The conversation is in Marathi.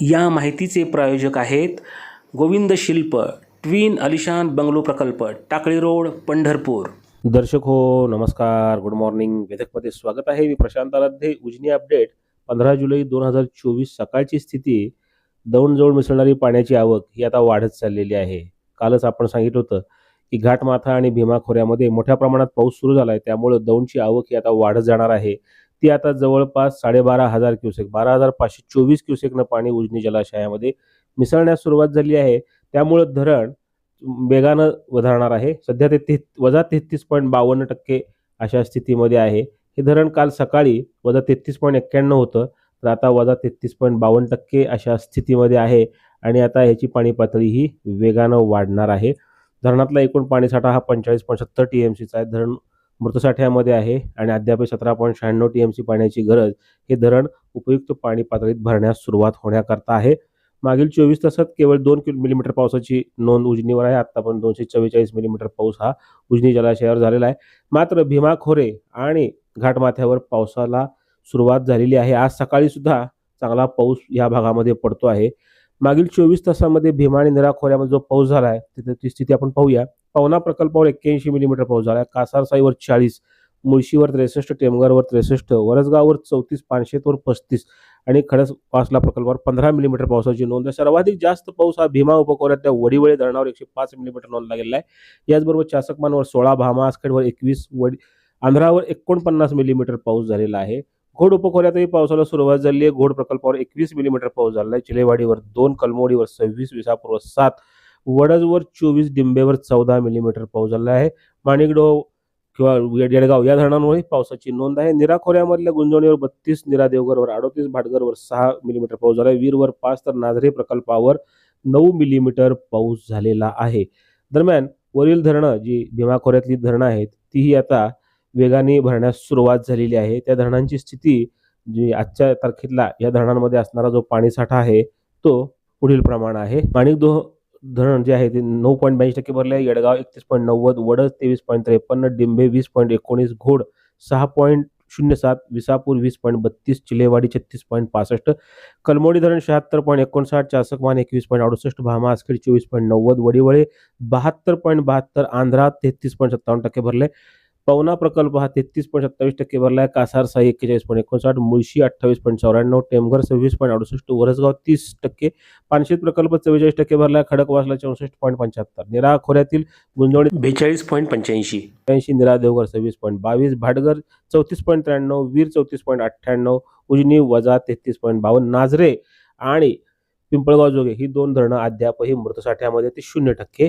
या माहितीचे प्रायोजक आहेत गोविंद शिल्प ट्विन अलिशान बंगलो प्रकल्प टाकळी रोड पंढरपूर. दर्शक हो नमस्कार. गुड मॉर्निंग वेदकमध्ये स्वागत आहे. मी प्रशांत आराध्ये. उजनी अपडेट. पंधरा जुलै दोन हजार चोवीस सकाळची स्थिती. दौंडजवळ मिसळणारी पाण्याची आवक ही आता वाढत चाललेली आहे. कालच आपण सांगितलं होतं की घाटमाथा आणि भीमा खोऱ्यामध्ये मोठ्या प्रमाणात पाऊस सुरू झाला आहे त्यामुळं दौंडची आवक ही आता वाढत जाणार आहे. ती आता जवळपास साडेबारा हजार क्युसेक बारा हजार पाचशे चोवीस क्युसेकनं पाणी उजनी जलाशयामध्ये मिसळण्यास सुरुवात झाली आहे. त्यामुळं धरण वेगानं वधारणार आहे. सध्या ते ते वजा तेहतीस पॉईंट बावन्न टक्के अशा स्थितीमध्ये आहे. हे धरण काल सकाळी वजा तेहतीस पॉईंट एक्क्याण्णव होतं तर आता वजा तेहतीस पॉईंट बावन्न टक्के अशा स्थितीमध्ये आहे आणि आता ह्याची पाणी पातळी ही वेगानं वाढणार आहे. धरणातला एकूण पाणीसाठा हा पंचेचाळीस पॉईंट सत्तर टी एम सीचा आहे. धरण मृतसाठ्यामध्ये आहे आणि अद्याप सतरा पॉईंट शहाण्णव टी एम सी पाण्याची गरज हे धरण उपयुक्त पाणी पातळीत भरण्यास सुरुवात होण्याकरता आहे. मागील चोवीस तासात केवळ दोन किलो मिलीमीटर पावसाची नोंद उजनीवर आहे. आता पण दोनशे चव्वेचाळीस मिलीमीटर पाऊस हा उजनी जलाशयावर झालेला आहे. मात्र भीमा खोरे आणि घाटमाथ्यावर पावसाला सुरुवात झालेली आहे. आज सकाळी सुद्धा चांगला पाऊस या भागामध्ये पडतो आहे. मागील चोवीस तासामध्ये भीमा आणि निरा खोऱ्यामध्ये जो पाऊस झाला आहे तिथे ती स्थिती आपण पाहूया. पवना प्रकल्पावर एक्क्याऐंशी मिलीमीटर पाऊस झाला आहे कासारसाईवर चाळीस मुळशीवर त्रेसष्ट टेमगरवर त्रेसष्ट वरसगाववर चौतीस पानशेतवर पस्तीस आणि खडसवासला प्रकल्पावर पंधरा मिलीमीटर पावसाची नोंद. आहे सर्वाधिक जास्त पाऊस हा भीमा उपकोऱ्यातल्या वडीवळे धरणावर एकशे पाच मिलीमीटर नोंदला गेलेला आहे. याचबरोबर चासकमानवर सोळा भामा आसखेडवर एकवीस वडी आंध्रावर एकोणपन्नास मिलीमीटर पाऊस झालेला आहे. घोड उपखोऱ्यातही पावसाला सुरुवात झाली आहे. घोड प्रकल्पावर एकवीस मिलीमीटर पाऊस झाला आहे. चिलेवाडीवर दोन कलमोडीवर सव्वीस विसापूर्व सात वडजवर चोवीस डिंबेवर चौदा मिलीमीटर पाऊस झाला आहे. माणिकडो किंवा येडगाव या धरणांमुळे पावसाची नोंद आहे. निरा खोऱ्यामधल्या गुंजवणीवर बत्तीस निरा देवगरवर अडोतीस भाटगरवर सहा मिलीमीटर पाऊस झाला आहे. वीरवर पाच तर नाझरे प्रकल्पावर नऊ मिलीमीटर पाऊस झालेला आहे. दरम्यान वरील धरणं जी भीमा खोऱ्यातली धरणं आहेत तीही आता वेगाने भरण्यास सुरुवात झालेली आहे. त्या धरणांची स्थिती जी आजच्या तारखेतला या धरणांमध्ये असणारा जो पाणीसाठा आहे तो पुढील प्रमाण आहे. माणिकडो धरण जे आहे ते नऊ पॉईंट ब्याऐंशी टक्के भरले आहे. येडगाव एकतीस पॉईंट नव्वद वडद तेवीस पॉईंट त्रेपन्न डिंबे वीस पॉईंट एकोणीस घोड सहा पॉईंट शून्य सात विसापूर वीस पॉईंट बत्तीस चिलेवाडी छत्तीस पॉईंट पासष्ट कलमोडी धरण शहात्तर पॉईंट एकोणसाठ चासकमान एकवीस पॉईंट अडुसष्ट भामा आसखेड चोवीस पॉईंट नव्वद वडिवळे बहात्तर पॉईंट बहात्तर आंध्रा तेहतीस पॉईंट सत्तावन्न टक्के भरले. पवना प्रकल्प हा तेहतीस पॉईंट सत्तावीस टक्के भरला आहे कासार साई एक्केचाळीस पॉईंट एकोणसाठ मुळशी अठ्ठावीस पॉईंट चौऱ्याण्णव टेमघर सव्वीस पॉईंट अडुसष्ट वरसगाव तीस टक्के पानशेत प्रकल्प चव्वेचाळीस टक्के भरला आहे खडकवासला चौसष्ट पॉईंट पंच्याहत्तर निरा खोऱ्यातील गुंजवणी बेचाळीस पॉईंट पंच्याऐंशी. ऐंशी निरा देवघर सव्वीस पॉईंट बावीस भाटगर चौतीस पॉईंट त्र्याण्णव वीर चौतीस पॉईंट अठ्ठ्याण्णव उजनी वजा तेहतीस पॉईंट बावन्न नाझरे आणि पिंपळगाव जोगे ही दोन धरणं अद्यापही मृतसाठ्यामध्ये ते शून्य टक्के